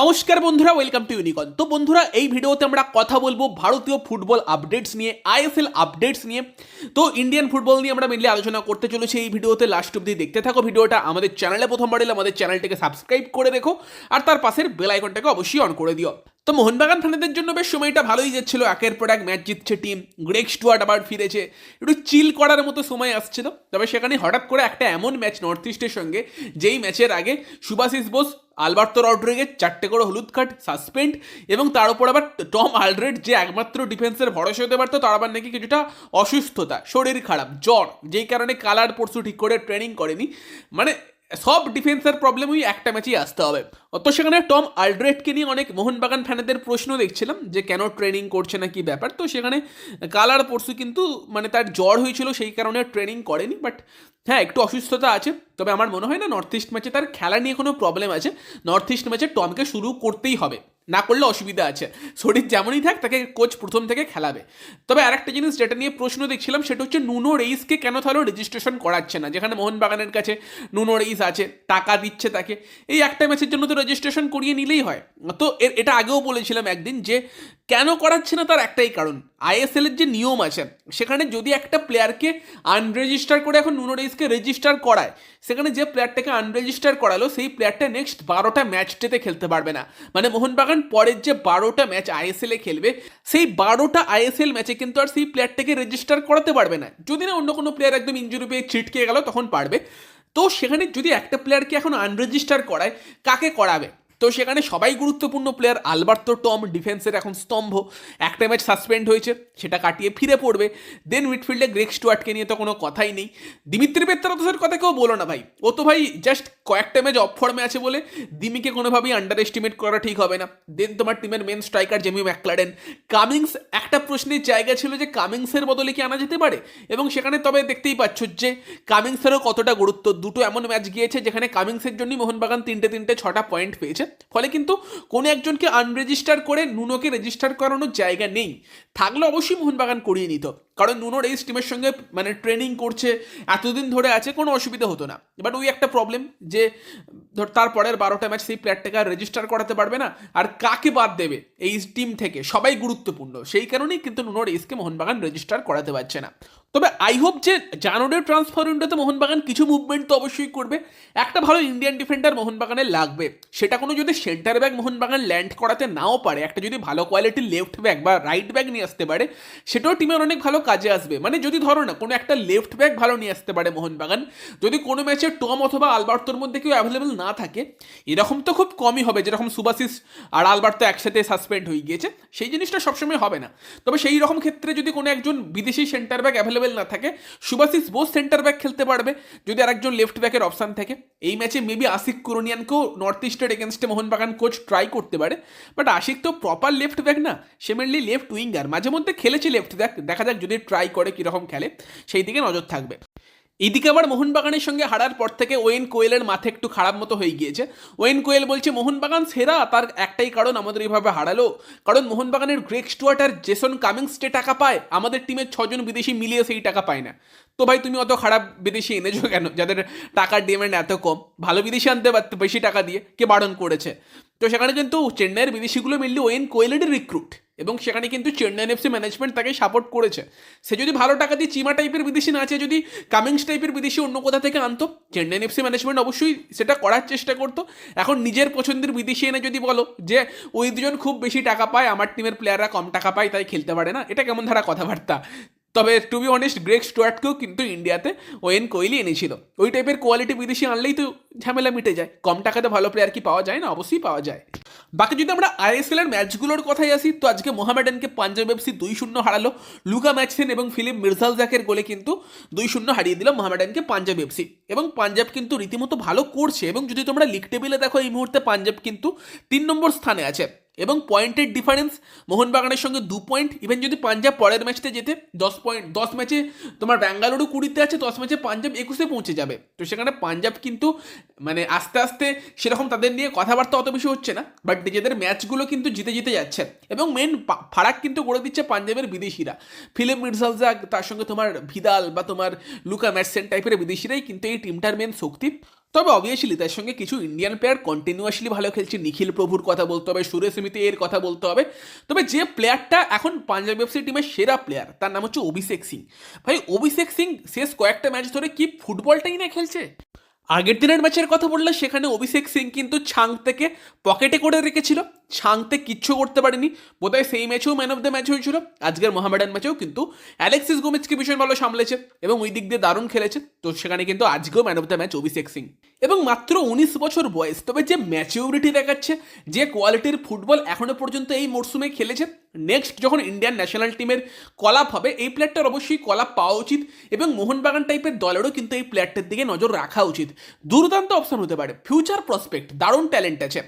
নমস্কার বন্ধুরা welcome to ইউনিকন তো বন্ধুরা, এই ভিডিওতে আমরা কথা বলব ভারতীয় ফুটবল আপডেটস নিয়ে আইএসএল আপডেটস নিয়ে। তো ইন্ডিয়ান ফুটবল নিয়ে আমরা মেনলি আলোচনা করতে চলেছি এই ভিডিওতে। লাস্ট অব্দি দেখতে থাকো ভিডিওটা। আমাদের চ্যানেলে প্রথমবার এলে আমাদের চ্যানেলটিকে সাবস্ক্রাইব করে দেখো আর তার পাশের বেল আইকনটাকে অবশ্যই অন করে দিও। তো মোহনবাগান ফ্যানেদের জন্য বেশ সময়টা ভালোই যাচ্ছিল। একের পর এক ম্যাচ জিতছে টিম। গ্রেক স্টুয়ার্ট আবার ফিরেছে। একটু চিল করার মতো সময় আসছিল। তবে সেখানে হঠাৎ করে একটা এমন ম্যাচ নর্থ ইস্টের সঙ্গে, যেই ম্যাচের আগে সুভাশিস বোস, আলবার্তো রড্রিগেজ, চারটে করে হলুদ কার্ড, সাসপেন্ড এবং তার উপর আবার টম আলড্রেড, যে একমাত্র ডিফেন্সের ভরসা হতে পারতো, তার আবার নাকি কিছুটা অসুস্থতা, শরীর খারাপ, জ্বর, যেই কারণে কালার পরশু ঠিক করে ট্রেনিং করেনি। মানে সব ডিফেন্সের প্রবলেম ওই একটা ম্যাচেই আসতে হবে। তো সেখানে টম আলড্রেটকে নিয়ে অনেক মোহনবাগান ফ্যানেদের প্রশ্ন দেখছিলাম যে কেন ট্রেনিং করছে না কি ব্যাপার। তো সেখানে কালার পরশু কিন্তু মানে তার জ্বর হয়েছিল, সেই কারণে ট্রেনিং করেনি বাট হ্যাঁ একটু অসুস্থতা আছে। তবে আমার মনে হয় না নর্থ ইস্ট ম্যাচে তার খেলা নিয়ে কোনো প্রবলেম আছে। নর্থ ইস্ট ম্যাচে টমকে শুরু করতেই হবে। না করলে অসুবিধা আছে। শরীর যেমনই থাক, তাকে কোচ প্রথম থেকে খেলাবে। তবে আরেকটা জিনিস যেটা নিয়ে প্রশ্ন দেখছিলাম, সেটা হচ্ছে নুনো রেইসকে কেন তাহলে রেজিস্ট্রেশন করাচ্ছে না? যেখানে মোহনবাগানের কাছে নুনো রেইস আছে, টাকা দিচ্ছে তাকে। এই একটা ম্যাচের জন্য তো রেজিস্ট্রেশন করিয়ে নিলেই হয়। তো এটা আগেও বলেছিলাম একদিন যে, কেন করাচ্ছে না তার একটাই কারণ। আইএসএল এর যে নিয়ম আছে, সেখানে যদি একটা প্লেয়ারকে আনরেজিস্টার করে এখন নুনো রেইসকে রেজিস্টার করায়, সেখানে যে প্লেয়ারটাকে আনরেজিস্টার করালো, সেই প্লেয়ারটা নেক্সট বারোটা ম্যাচটাতে খেলতে পারবে না। মানে মোহনবাগান পরের যে বারোটা ম্যাচ আইএসএল এ খেলবে, সেই বারোটা আইএসএল ম্যাচে কিন্তু আর সেই প্লেয়ারটাকে রেজিস্টার করাতে পারবে না। যদি না অন্য কোনো প্লেয়ার একদম ইঞ্জুরি পেয়ে ছিটকে গেল, তখন পারবে। তো সেখানে যদি একটা প্লেয়ারকে এখন আনরেজিস্টার করায়, কাকে করাবে? তো সেখানে সবাই গুরুত্বপূর্ণ প্লেয়ার আলবার্তো টম ডিফেন্সের এখন স্তম্ভ। একটা ম্যাচ সাসপেন্ড হয়েছে, সেটা কাটিয়ে ফিরে পড়বে। দেন মিডফিল্ডে গ্রেক স্টুয়ার্টকে নিয়ে তো কোনো কথাই নেই। দিমিত্রি পেত্রাতসের কথা কেউ বলো না ভাই। ও তো ভাই জাস্ট কয়েকটা ম্যাচ অফ ফর্মে আছে বলে দিমিকে কোনোভাবেই আন্ডার এস্টিমেট করা ঠিক হবে না। দেন তোমার টিমের main striker Jamie Maclaren Cummings একটা প্রশ্নের জায়গা ছিল যে কামিংসের বদলে কি আনা যেতে পারে? এবং সেখানে তবে দেখতেই পাচ্ছ যে কামিংসেরও কতটা গুরুত্ব। দুটো এমন ম্যাচ গিয়েছে যেখানে কামিংসের জন্যই মোহনবাগান তিনটে তিনটে ছটা পয়েন্ট পেয়েছে। ফলে কিন্তু কোনো একজনকে আনরেজিস্টার করে নুনোকে রেজিস্টার করানোর জায়গা নেই। থাকলে অবশ্যই মোহনবাগান করিয়ে নিত। কারণ নুনোর এই টিমের সঙ্গে মানে ট্রেনিং করছে, এতদিন ধরে আছে, কোনো অসুবিধা হতো না। বাট ওই একটা প্রবলেম যে, ধর তারপরের বারোটা ম্যাচ সেই প্লেয়ারটাকে আর রেজিস্টার করাতে পারবে না, আর কাকে বাদ দেবে এই টিম থেকে? সবাই গুরুত্বপূর্ণ। সেই কারণেই কিন্তু নুনোর এইসকে মোহনবাগান রেজিস্টার করাতে পারছে না। তবে আই হোপ যে, জানুয়ারির ট্রান্সফার উইন্ডোতে মোহনবাগান কিছু মুভমেন্ট তো অবশ্যই করবে। একটা ভালো ইন্ডিয়ান ডিফেন্ডার মোহনবাগানের লাগবে। সেটা কোনো যদি সেন্টার ব্যাগ মোহনবাগান ল্যান্ড করাতে নাও পারে, একটা যদি ভালো কোয়ালিটির লেফট ব্যাগ বা রাইট ব্যাগ নিয়ে আসতে পারে, সেটাও টিমের অনেক ভালো কাজে আসবে। মানে যদি ধরো না, কোনো একটা লেফট ব্যাগ ভালো নিয়ে আসতে পারে মোহনবাগান, যদি কোনো ম্যাচে টম অথবা আলবার্তোর মধ্যে কেউ অ্যাভেলেবেল না থাকে, এরকম তো খুব কমই হবে, যেরকম সুবাসিস আর আলবার্তো একসাথে সাসপেন্ড হয়ে গিয়েছে, সেই জিনিসটা সবসময় হবে না। তবে সেই রকম ক্ষেত্রে যদি কোনো একজন বিদেশি সেন্টার ব্যাগ অ্যাভেলেবেল না থাকে সুবাসিস বোস সেন্টার ব্যাক খেলতে পারবে, যদি আরেকজন লেফট ব্যাকের অপশান থাকে। এই ম্যাচে মেবি আশিক কুরনিয়ানকেও নর্থ ইস্টের এগেনস্টে মোহনবাগান কোচ ট্রাই করতে পারে। বাট আশিক তো প্রপার লেফট ব্যাক না, সে মেনলি লেফট উইঙ্গার মাঝে মধ্যে খেলেছে লেফট ব্যাক দেখা যাক যদি ট্রাই করে কীরকম খেলে, সেই দিকে নজর থাকবে। এদিকে আবার মোহনবাগানের সঙ্গে হারার পর থেকে ওয়েন কোয়েলের মাথা একটু খারাপ মতো হয়ে গিয়েছে। ওয়েন কোয়েল বলছে, মোহনবাগান সেরা, তার একটাই কারণ আমাদের এইভাবে হারালো। কারণ মোহনবাগানের গ্রেক স্টুয়ার্ট আর জেসন কামিংস যে টাকা পায়, আমাদের টিমের ছজন বিদেশি মিলিয়ে সেই টাকা পায় না। তো ভাই, তুমি অত খারাপ বিদেশি এনেছো কেন? যাদের টাকার ডিমান্ড এত কম। ভালো বিদেশি আনতে পারতে বেশি টাকা দিয়ে কে বারণ করেছে? তো সেখানে কিন্তু চেন্নাইয়ের বিদেশিগুলো মিললে ওয়েন কোয়েলের রিক্রুট এবং সেখানে কিন্তু চেন্নাই এফসি ম্যানেজমেন্ট তাকে সাপোর্ট করেছে। সে যদি ভালো টাকা দিয়ে চিমা টাইপের বিদেশি না আছে, যদি কামিংস টাইপের বিদেশি অন্য কোথা থেকে আনতো, চেন্নাই এফসি ম্যানেজমেন্ট অবশ্যই সেটা করার চেষ্টা করতো। এখন নিজের পছন্দের বিদেশি এনে যদি বলো যে, ওই দুজন খুব বেশি টাকা পায়, আমার টিমের প্লেয়াররা কম টাকা পায়, তাই খেলতে পারে না। এটা কেমন ধারা কথাবার্তা? তবে টু বি অনেস্ট গ্রেক স্টুয়ার্টকেও কিন্তু ইন্ডিয়াতে ওয়েন কোহলি এনেছিল। ওই টাইপের কোয়ালিটি বিদেশি আনলেই তো ঝামেলা মিটে যায়। কম টাকাতে ভালো প্লেয়ার কি পাওয়া যায় না? অবশ্যই পাওয়া যায়। বাকি যদি আমরা আইএসএল এর ম্যাচগুলোর কথাই আসি, তো আজকে মোহামেডানকে পাঞ্জাব এফসি দুই শূন্য হারালো। লুকা ম্যাচসেন এবং ফিলিপ মির্জালজাকের গোলে কিন্তু দুই শূন্য হারিয়ে দিল মোহামেডানকে পাঞ্জাব এফসি এবং পাঞ্জাব কিন্তু রীতিমতো ভালো করছে। এবং যদি তোমরা লিগ টেবিলে দেখো, এই মুহূর্তে পাঞ্জাব কিন্তু তিন নম্বর স্থানে আছে। এবং পয়েন্টের ডিফারেন্স মোহনবাগানের সঙ্গে দু পয়েন্ট ইভেন যদি পাঞ্জাব পরের ম্যাচতে যেতে দশ পয়েন্ট দশ ম্যাচে তোমার ব্যাঙ্গালুরু কুড়িতে আছে, দশ ম্যাচে পাঞ্জাব একুশে পৌঁছে যাবে। তো সেখানে পাঞ্জাব কিন্তু মানে আস্তে আস্তে সেরকম তাদের নিয়ে কথাবার্তা অত বেশি হচ্ছে না বাট নিজেদের ম্যাচগুলো কিন্তু জিতে জিতে যাচ্ছে। এবং মেন ফারাক কিন্তু গড়ে দিচ্ছে পাঞ্জাবের বিদেশিরা। ফিলিপ মির্জালজাক তার সঙ্গে তোমার ভিদাল বা তোমার লুকা ম্যাটসেন টাইপের বিদেশিরাই কিন্তু এই টিমটার মেন শক্তি। তবে অবভিয়াসলি তার সঙ্গে কিছু ইন্ডিয়ান প্লেয়ার কন্টিনিউয়াসলি ভালো খেলছে। নিখিল প্রভুর কথা বলতে হবে, সুরেশ মিতি এর কথা বলতে হবে। তবে যে প্লেয়ারটা এখন পাঞ্জাব এফসি টিমের সেরা প্লেয়ার তার নাম হচ্ছে অভিষেক সিং। ভাই, অভিষেক সিং শেষ কয়েকটা ম্যাচ ধরে কি ফুটবলটাই না খেলছে? আগের দিনের ম্যাচের কথা বললে সেখানে অভিষেক সিং কিন্তু ছাং থেকে পকেটে করে রেখেছিল। ছাংতে কিচ্ছু করতে পারেনি। বোধহয় সেই ম্যাচেও ম্যান অফ দ্য ম্যাচ হয়েছিল। আজকের মোহামেডান ম্যাচেও কিন্তু অ্যালেক্সিস গোমেজকে ভীষণ ভালো সামলেছে এবং ওই দিক দিয়ে দারুণ খেলেছে। তো সেখানে কিন্তু আজকেও man of the match Abhishek Singh. এবং মাত্র উনিশ বছর বয়স, তবে যে ম্যাচিউরিটি দেখাচ্ছে, যে কোয়ালিটির ফুটবল এখনও পর্যন্ত এই মরশুমে খেলেছে নেক্সট যখন ইন্ডিয়ান ন্যাশনাল টিমের কলাপ হবে, এই প্লেয়ারটার অবশ্যই কলাপ পাওয়া উচিত এবং মোহনবাগান টাইপের দলেরও কিন্তু এই প্লেয়ারটার দিকে নজর রাখা উচিত। দুর্দান্ত অপশন হতে পারে। ফিউচার প্রসপেক্ট দারুণ ট্যালেন্ট আছে।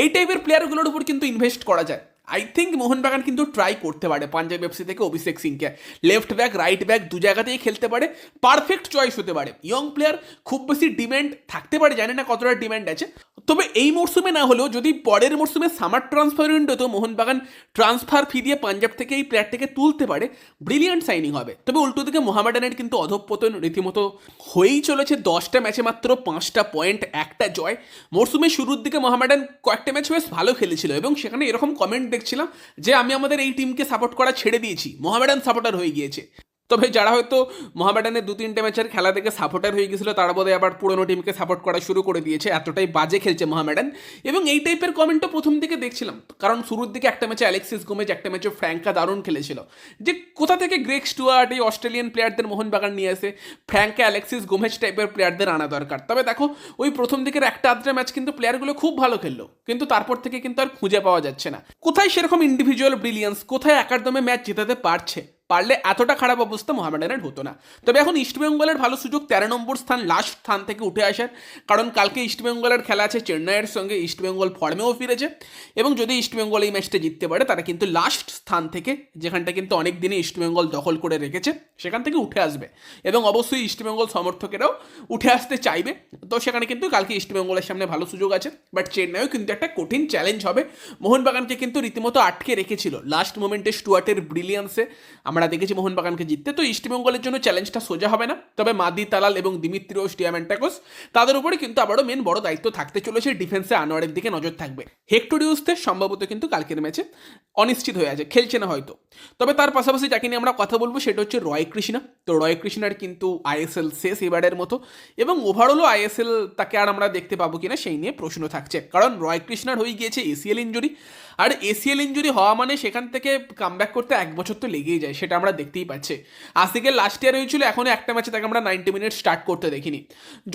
এই টাইপের প্লেয়ারগুলোর উপর কিন্তু ইনভেস্ট করা যায়। আই থিঙ্ক মোহনবাগান কিন্তু ট্রাই করতে পারে। পাঞ্জাব এফসি থেকে অভিষেক সিংকে। লেফট ব্যাক রাইট ব্যাক দু জায়গাতেই খেলতে পারে। পারফেক্ট চয়েস হতে পারে। ইয়ং প্লেয়ার খুব বেশি ডিম্যান্ড থাকতে পারে। জানি না কতটা ডিম্যান্ড আছে। তবে এই মরশুমে না হলেও যদি পরের মরশুমে সামার ট্রান্সফার উইন্ডোতে মোহনবাগান ট্রান্সফার ফি দিয়ে পাঞ্জাব থেকে এই প্লেয়ারটাকে তুলতে পারে ব্রিলিয়ান্ট সাইনিং হবে। তবে উল্টো দিকে মোহামেডানের কিন্তু অধঃপতন রীতিমতো হয়েই চলেছে। দশটা ম্যাচে মাত্র পাঁচটা পয়েন্ট একটা জয়। মরশুমের শুরুর দিকে মোহামেডান কয়েকটা ম্যাচ বেশ ভালো খেলেছিল এবং সেখানে এরকম কমেন্ট দেখছিলাম যে আমি আমাদের এই টিমকে সাপোর্ট করা ছেড়ে দিয়েছি। মোহামেডান সাপোর্টার হয়ে গিয়েছে। তবে যারা হয়তো মোহামেডানের দু তিনটে ম্যাচের খেলা থেকে সাপোর্টার হয়ে গেছিল, তারা বোধহয় আবার পুরোনো টিমকে সাপোর্ট করা শুরু করে দিয়েছে। এতটাই বাজে খেলছে মোহামেডান। এবং এই টাইপের কমেন্টও প্রথম দিকে দেখছিলাম। কারণ শুরুর দিকে একটা ম্যাচে অ্যালেক্সিস গোমেজ একটা ম্যাচে ফ্র্যাঙ্কা দারুণ খেলেছিল। যে কোথা থেকে গ্রেক স্টুয়ার্ট এই অস্ট্রেলিয়ান প্লেয়ারদের মোহনবাগান নিয়ে আসে ফ্র্যাঙ্কা অ্যালেক্সিস গোমেজ টাইপের প্লেয়ারদের আনা দরকার। তবে দেখো, ওই প্রথম দিকের একটা আধটা ম্যাচ কিন্তু প্লেয়ারগুলো খুব ভালো খেললো। কিন্তু তারপর থেকে কিন্তু আর খুঁজে পাওয়া যাচ্ছে না। কোথায় সেরকম ইন্ডিভিজুয়াল ব্রিলিয়ান্স কোথায় একাডমে ম্যাচ জেতাতে পারছে? পারলে এতটা খারাপ অবস্থা মোহামেডানের হতো না। তবে এখন ইস্টবেঙ্গলের ভালো সুযোগ তেরো নম্বর স্থান লাস্ট স্থান থেকে উঠে আসার কারণ কালকে ইস্টবেঙ্গলের খেলা আছে চেন্নাইয়ের সঙ্গে ইস্টবেঙ্গল ফর্মেও ফিরেছে। এবং যদি ইস্টবেঙ্গল এই ম্যাচটা জিততে পারে, তারা কিন্তু লাস্ট স্থান থেকে, যেখানটা কিন্তু অনেক দিনে ইস্টবেঙ্গল দখল করে রেখেছে, সেখান থেকে উঠে আসবে। এবং অবশ্যই ইস্টবেঙ্গল সমর্থকেরাও উঠে আসতে চাইবে। তো সেখানে কিন্তু কালকে ইস্টবেঙ্গলের সামনে ভালো সুযোগ আছে। বাট চেন্নাইও কিন্তু একটা কঠিন চ্যালেঞ্জ হবে। মোহনবাগানকে কিন্তু রীতিমতো আটকে রেখেছিল। লাস্ট মোমেন্টে স্টুয়ার্টের ব্রিলিয়ান্সে আমরা দেখেছি মোহনবাগানকে জিততে। তো ইস্টবেঙ্গলের জন্য চ্যালেঞ্জটা সোজা হবে না। তবে মাদি তালাল এবং দিমিত্রিওস ডিয়ামেন্টাকোস তাদের উপরে কিন্তু আবারও মেন বড় দায়িত্ব থাকতে চলেছে। ডিফেন্সে আনোয়ারের দিকে নজর থাকবে। হেক্টোরিউসতে সম্ভবত কিন্তু কালকের ম্যাচে অনিশ্চিত হয়ে আছে। খেলছে না হয়তো। তবে তার পাশাপাশি যাকে নিয়ে আমরা কথা বলব সেটা হচ্ছে রয় কৃষ্ণা। তো রয় কৃষ্ণার কিন্তু আইএসএল শেষ এবারের মতো এবং ওভারঅলও আইএসএল তাকে আর আমরা দেখতে পাবো কিনা সেই নিয়ে প্রশ্ন থাকছে। কারণ রয় কৃষ্ণার হয়ে গিয়েছে এসিএল ইঞ্জুরি আর এসিএল ইঞ্জুরি হওয়া মানে সেখান থেকে কামব্যাক করতে এক বছর তো লেগেই যায়। সেটা আমরা দেখতেই পাচ্ছি। আশিকের লাস্ট ইয়ার হয়েছিল, এখনও একটা ম্যাচে তাকে আমরা নাইনটি মিনিট স্টার্ট করতে দেখিনি।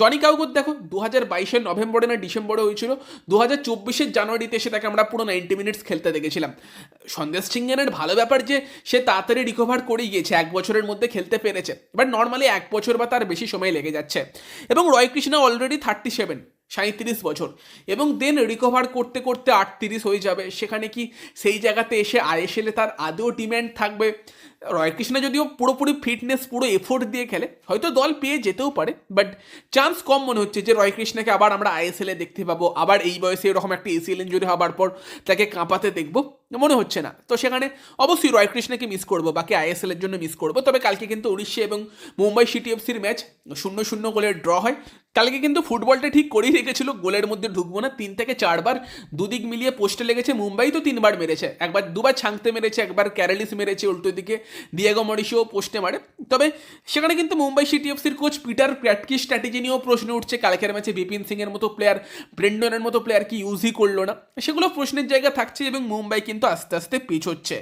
জনি কাউকুর দেখো দু হাজার বাইশের নভেম্বরে না ডিসেম্বরে হয়েছিল দু হাজার চব্বিশের জানুয়ারিতে এসে তাকে আমরা পুরো নাইনটি মিনিটস খেলতে দেখেছিলাম। সন্দেশ সিংয়ের ভালো ব্যাপার যে, সে তাড়াতাড়ি রিকভার করে গিয়েছে, এক বছরের মধ্যে খেলতে পেরেছে। বাট নর্মালি এক বছর বা তার বেশি সময় লেগে যাচ্ছে। এবং Roy Krishna already thirty seven সাঁত্রিশ বছর। এবং দেন রিকভার করতে করতে আটত্রিশ হয়ে যাবে। সেখানে কি সেই জায়গাতে এসে আইএসএলে তার আদৌ ডিম্যান্ড থাকবে? রয়কৃষ্ণ যদিও পুরোপুরি ফিটনেস পুরো এফোর্ট দিয়ে খেলে, হয়তো দল পেয়ে যেতেও পারে বাট চান্স কম মনে হচ্ছে যে রয়কৃষ্ণকে আবার আমরা আইএসএলে দেখতে পাবো। আবার এই বয়সে এরকম একটা এসিএল ইঞ্জুরি হবার পর তাকে কাঁপাতে দেখব, মনে হচ্ছে না। তো সেখানে অবশ্যই রয়কৃষ্ণকে মিস করব, বাকি আইএসএলের জন্য মিস করব। তবে কালকে কিন্তু উড়িষ্যা এবং মুম্বাই সিটি এফসির ম্যাচ শূন্য শূন্য গোলের ড্র হয়। কালকে কিন্তু ফুটবলটা ঠিক করেই রেখেছিল, গোলের মধ্যে ঢুকবো না, তিন থেকে চারবার দুদিক মিলিয়ে পোস্টে লেগেছে, মুম্বাই তো তিনবার মেরেছে, একবার দুবার ছাংতে মেরেছে, একবার ক্যারালিস মেরেছে উল্টো দিকে দিয়েগো মরিশিও পোস্টে মারে, তবে সেখানে কিন্তু মুম্বাই সিটি এফসির কোচ পিটার প্র্যাটকি স্ট্র্যাটেজি নিয়েও প্রশ্ন উঠছে, কালকের ম্যাচে বিপিন সিংয়ের মতো প্লেয়ার ব্রেন্ডনের মতো প্লেয়ার কি ইউজই করল না, সেগুলো প্রশ্নের জায়গা থাকছে এবং মুম্বাই কিন্তু আস্তে আস্তে পিছোচ্ছে,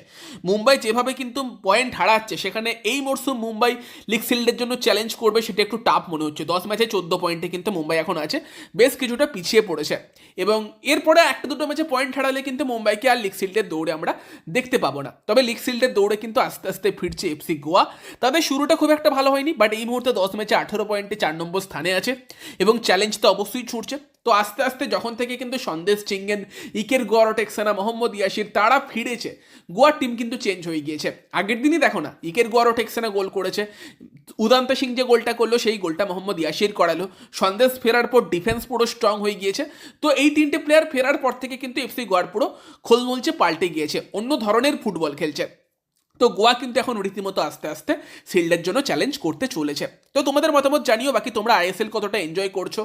মুম্বাই যেভাবে কিন্তু পয়েন্ট হারাচ্ছে, সেখানে এই মরশুম মুম্বাই লিগ শিল্ডের জন্য চ্যালেঞ্জ করবে, সেটা একটু টাফ মনে হচ্ছে, দশ ম্যাচে চোদ্দ পয়েন্টে কিন্তু মুম্বাই এখন আছে। বেশ কিছুটা পিছিয়ে পড়েছে। এবং এরপরে একটা দুটো ম্যাচে পয়েন্ট হারালে কিন্তু মুম্বাইকে আর লিগ শিল্ডের দৌড়ে আমরা দেখতে পাবো না। তবে লিগ শিল্ডের দৌড়ে কিন্তু আস্তে আস্তে ফিরছে এফসি গোয়া। তাদের শুরুটা খুব একটা ভালো হয়নি বাট এই মুহূর্তে দশ ম্যাচে আঠেরো পয়েন্টে চার নম্বর স্থানে আছে। এবং চ্যালেঞ্জ তো অবশ্যই ছুটছে। তো আস্তে আস্তে যখন থেকে কিন্তু সন্দেশ, চিঙ্গেন, ইকের গোয়ার টেক্সানা মোহাম্মদ ইয়াসির, তারা ফিরেছে, গোয়ার টিম কিন্তু চেঞ্জ হয়ে গিয়েছে। আগের দিনই দেখো না, ইকের গোয়ারও টেক্সানা গোল করেছে। উদান্ত সিং যে গোলটা করল, সেই গোলটা মোহাম্মদ ইয়াসির করালো। সন্দেশ ফেরার পর ডিফেন্স পুরো স্ট্রং হয়ে গিয়েছে। তো এই তিনটে প্লেয়ার ফেরার পর থেকে কিন্তু এফসি গোয়ার পুরো খোলমলছে পাল্টে গিয়েছে, অন্য ধরনের ফুটবল খেলছে। তো গোয়া কিন্তু এখন রীতিমতো আস্তে আস্তে শিল্ডের জন্য চ্যালেঞ্জ করতে চলেছে। তো তোমাদের মতামত জানিও, বাকি তোমরা আইএসএল কতটা এনজয় করছ?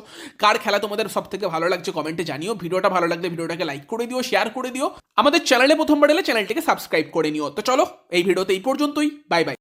কার খেলা তোমাদের সব থেকে ভালো লাগছে কমেন্টে জানিও। ভিডিওটা ভালো লাগলে ভিডিওটাকে লাইক করে দিও শেয়ার করে দিও। আমাদের চ্যানেলে প্রথমবার এলে চ্যানেলটিকে সাবস্ক্রাইব করে নিও। তো চলো, এই ভিডিওতে এই পর্যন্তই। Bye bye